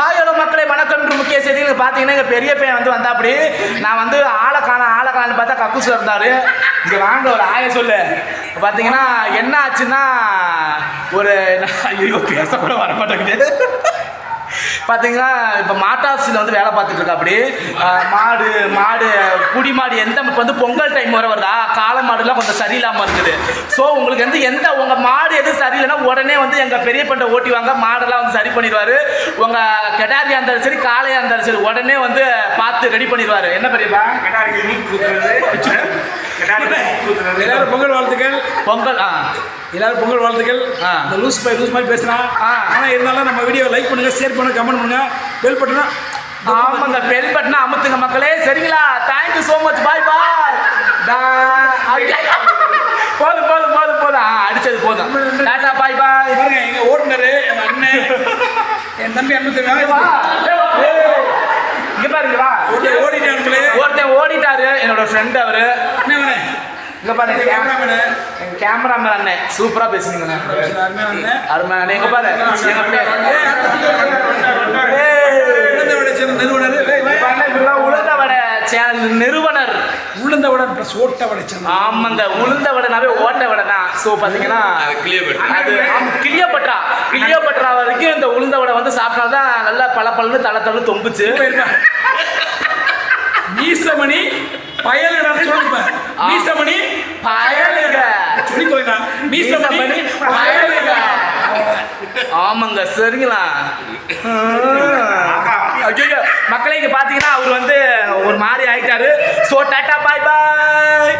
Hi hello மக்களே வணக்கம் என்று முக்கிய செய்திகள் பார்த்தீங்கன்னா எங்கள் பெரிய பையன் வந்து வந்தா அப்படி நான் வந்து ஆளை காண ஆளை காணு பார்த்தா கக்கூஸ் இருந்தார். இங்கே வாங்க ஒரு ஆய சொல்லு. பார்த்தீங்கன்னா என்ன ஆச்சுன்னா ஒரு ஐயோ பேசக்கூட வர மாட்டேங்குது பார்த்தீங்கன்னா இப்போ மாட்டாசியில் வந்து வேலை பார்த்துட்டு இருக்கா அப்படி? மாடு மாடு புடி மாடு எந்த இப்போ வந்து பொங்கல் டைம் வர வருதா? காளை மாடுலாம் கொஞ்சம் சரியில்லாமல் இருக்குது. ஸோ உங்களுக்கு வந்து எந்த உங்கள் மாடு எதுவும் சரியில்லைன்னா உடனே வந்து எங்கள் பெரிய பண்டை ஓட்டி வாங்க மாடெல்லாம் வந்து சரி பண்ணிடுவார். உங்கள் கெடாரியாக இருந்தாலும் சரி காளையாக இருந்தாலும் சரி உடனே வந்து பார்த்து ரெடி பண்ணிடுவார். என்ன பெரியப்பா? பொங்கல் ஆ. எல்லாரும் பொங்கல் வாழ்த்துக்கள். ஆ. இந்த லூஸ் பை லூஸ் மாதிரி பேசுறான் ஆ. ஆனா இருந்தாலும் நம்ம வீடியோ லைக் பண்ணுங்க ஷேர் பண்ணுங்க கமெண்ட் பண்ணுங்க. பெல் பட்டனா ஆமாங்க பெல் பட்டனை அமுத்துங்க மக்களே. சரிங்களா? Thank you so much bye bye போதும் போதும் போதும் போதும். ஆ அடிச்சது போதும். டாட்டா பாய் பாய் பாருங்க எங்க ஓட்டுநரு என் அண்ணன் என் தம்பி அண்ணன் வா. இங்க பாருங்க வா. ஒருத்தன் ஓடிட்டாரு. என்னோட ஃப்ரெண்ட் அவரு. அண்ணன் இங்க கேமராமேனு எங்க கேமராமேன் அண்ணன் சூப்பரா பேசுனீங்க அருமையான அண்ணன் எங்க பாரு எங்க சேர்ந்த நிறுவனர். உளுந்த வடை ப்ளஸ் ஓட்ட வடை ஆமாங்க உளுந்த வடைனாவே ஓட்ட வடை தான். ஸோ பார்த்தீங்கன்னா அது ஆமா, கிளியோபட்ரா கிளியோபட்ரா வரைக்கும் இந்த உளுந்த வடை வந்து சாப்பிட்டால்தான் நல்லா பல பலன்னு தலை தலை தொங்குச்சு மீசமணி பயலுடா சொல்லுங்க சொல்லி மீசமணி பயலுக ஆமாங்க சரிங்களா? மக்களே இங்க பாத்தீங்கன்னா அவர் வந்து ஒரு மாதிரி ஆயிட்டாரு. ஸோ டாட்டா பாய் பாய்